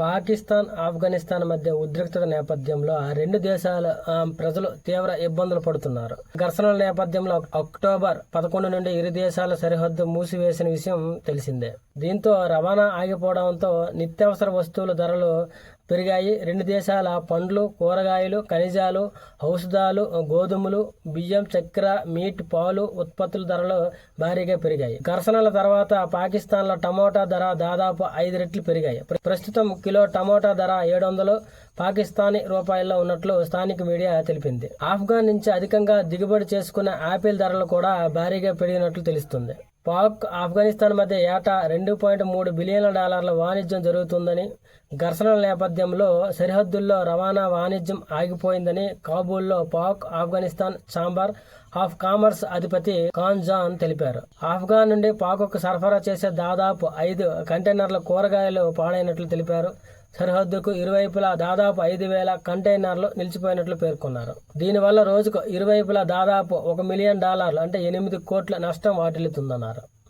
పాకిస్తాన్ ఆఫ్ఘనిస్తాన్ మధ్య ఉద్రిక్తత నేపథ్యంలో ఆ రెండు దేశాల ప్రజలు తీవ్ర ఇబ్బందులు పడుతున్నారు. ఘర్షణల నేపథ్యంలో అక్టోబర్ పదకొండు నుండి ఇరు దేశాల సరిహద్దు మూసివేసిన విషయం తెలిసిందే. దీంతో రవాణా ఆగిపోవడంతో నిత్యావసర వస్తువుల ధరలు పెరిగాయి. రెండు దేశాల పండ్లు కూరగాయలు ఖనిజాలు ఔషధాలు గోధుమలు బియ్యం చక్కెర మీట్ పాలు ఉత్పత్తుల ధరలు భారీగా పెరిగాయి. ఘర్షణల తర్వాత పాకిస్తాన్లో టమోటా ధర దాదాపు ఐదు రెట్లు పెరిగాయి. ప్రస్తుతం కిలో టమోటా ధర ఏడు వందలు. పాకిస్తానీ రూపాయల్లో ఉన్నట్లు స్థానిక మీడియా తెలిపింది. ఆఫ్ఘాన్ నుంచి అధికంగా దిగుబడి చేసుకున్న ఆపిల్ ధరలు కూడా భారీగా పెరిగినట్లు తెలుస్తుంది. పాక్ ఆఫ్ఘనిస్తాన్ మధ్య ఏటా రెండు పాయింట్ మూడు బిలియన్ల డాలర్ల వాణిజ్యం జరుగుతుందని ఘర్షణల నేపథ్యంలో సరిహద్దుల్లో రవాణా వాణిజ్యం ఆగిపోయిందని కాబూల్లో Pak Afghanistan chamber of commerce అధిపతి ఖాన్ జాన్ తెలిపారు. ఆఫ్ఘాన్ నుండి పాక్కు సరఫరా చేసే దాదాపు ఐదు కంటైనర్ల కూరగాయలు పాడైనట్లు తెలిపారు. సరిహద్దుకు ఇరువైపులా దాదాపు ఐదు వేల కంటైనర్లు నిలిచిపోయినట్లు పేర్కొన్నారు. దీనివల్ల రోజుకు ఇరువైపులా దాదాపు ఒక మిలియన్ డాలర్లు అంటే ఎనిమిది కోట్ల నష్టం వాటిల్లుతుందన్నారు.